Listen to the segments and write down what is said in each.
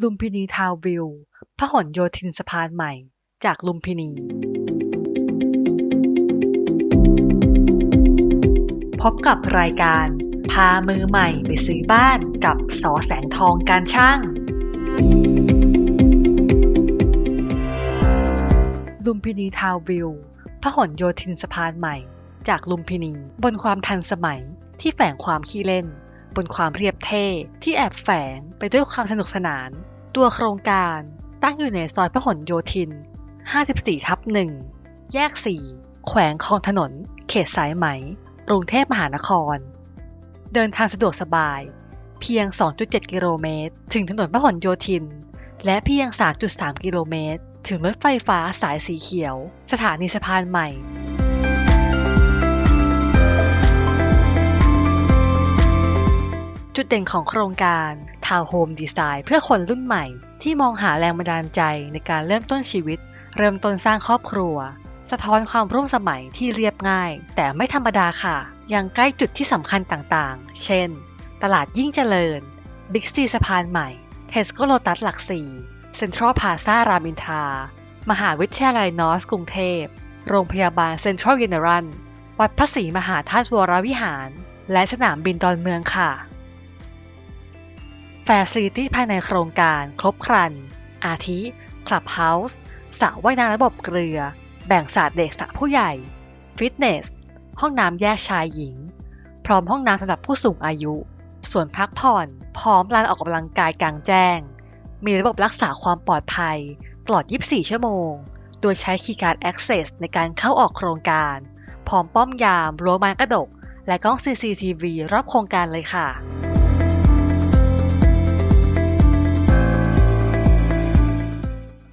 ลุมพินีทาวน์วิวพหลโยธินสะพานใหม่ จากลุมพินี พบกับรายการ พามือใหม่ไปซื้อบ้านกับสอแสงทองการช่าง ลุมพินีทาวน์วิวพหลโยธินสะพานใหม่ จากลุมพินีบนความทันสมัยที่แฝงความขี้เล่น บนความเรียบเท่ที่แอบแฝงไปด้วยความสนุกสนาน ตัวโครงการตั้งอยู่ในซอยพหลโยธิน 54 ทับ 1 แยก 4 แขวงคลองถนน เขตสายไหม กรุงเทพมหานคร เดินทางสะดวกสบาย เพียง 2.7 กิโลเมตร ถึงถนนพหลโยธิน และเพียง 3.3 กิโลเมตร ถึงรถไฟฟ้าสายสีเขียว สถานีสะพานใหม่ จุดเด่นของโครงการทาวน์โฮมดีไซน์เพื่อคนรุ่นใหม่ ที่มองหาแรงบันดาลใจในการเริ่มต้นชีวิต เริ่มต้นสร้างครอบครัว สะท้อนความร่วมสมัยที่เรียบง่าย แต่ไม่ธรรมดาค่ะ ยังใกล้จุดที่สำคัญต่างๆ เช่น ตลาดยิ่งเจริญบิ๊กซีสะพานใหม่เทสโกโลตัสหลักสี่เซ็นทรัลพาซารามินทรามหาวิทยาลัยนอสกรุงเทพ โรงพยาบาลเซ็นทรัลเยเนรัลวัดพระศรีมหาธาตุวรวิหาร และสนามบินดอนเมืองค่ะ ซิลิตี้ภายในโครงการครบครัน อาทิ คลับเฮาส์สระว่ายน้ำระบบเกลือ แบ่งสระเด็กสระผู้ใหญ่ ฟิตเนส ห้องน้ำแยกชายหญิง พร้อมห้องน้ำสำหรับผู้สูงอายุส่วนพักผ่อน พร้อมลานออกกำลังกายกลางแจ้ง มีระบบรักษาความปลอดภัย ตลอด 24 ชั่วโมง โดยใช้คีย์การ์ด Access ในการเข้าออกโครงการ พร้อมป้อมยามรั้วไม้กระดก และกล้อง CCTV รอบโครงการเลยค่ะ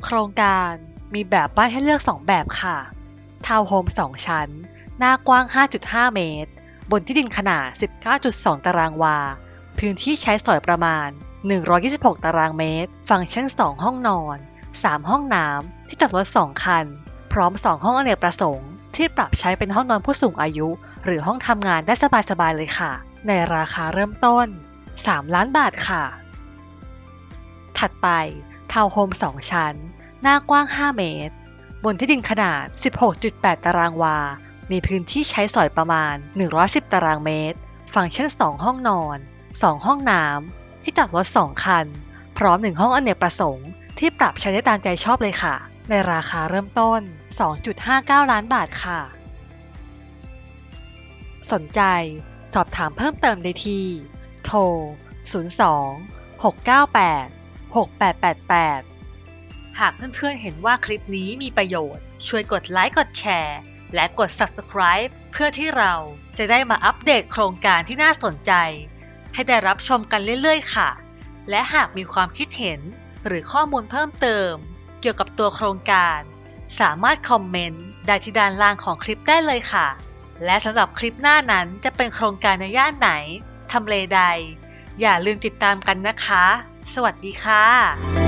ครงการมีแบบบ้านให้เลือก 2 แบบค่ะ ทาวน์โฮม 2 ชั้น หน้ากว้าง 5.5 เมตร บนที่ดินขนาด 19.2 ตารางวา พื้นที่ใช้สอยประมาณ 126 ตารางเมตร ฟังก์ชัน 2 ห้องนอน 3 ห้องน้ำ ที่จอดรถ 2 คัน พร้อม 2 ห้องอเนกประสงค์ ที่ปรับใช้เป็นห้องนอนผู้สูงอายุ หรือห้องทำงานได้สบายๆเลยค่ะ ในราคาเริ่มต้น 3 ล้านบาทค่ะ ถัดไปทาวน์โฮม 2 ชั้น หน้ากว้าง 5 เมตร บนที่ดินขนาด 16.8 ตารางวา มีพื้นที่ใช้สอยประมาณ 110 ตารางเมตรฟังก์ชัน2 ห้องนอน 2 ห้องน้ำ ที่จอดรถ 2 คัน พร้อม 1 ห้องอเนกประสงค์ ที่ปรับใช้ได้ตามใจชอบเลยค่ะ ในราคาเริ่มต้น 2.59 ล้านบาทค่ะ สนใจ สอบถามเพิ่มเติมได้ที่ โทร 02 698 6888 หากเพื่อนๆเห็นว่าคลิปนี้มีประโยชน์ ช่วยกดไลค์กดแชร์ และกด Subscribe เพื่อที่เราจะได้มาอัปเดตโครงการที่น่าสนใจ ให้ได้รับชมกันเรื่อยๆ ค่ะ และหากมีความคิดเห็น หรือข้อมูลเพิ่มเติม เกี่ยวกับตัวโครงการ สามารถคอมเมนต์ได้ที่ด้านล่างของคลิปได้เลยค่ะ และสำหรับคลิปหน้านั้นจะเป็นโครงการในย่านไหนทำเลใด อย่าลืมติดตามกันนะคะ สวัสดีค่ะ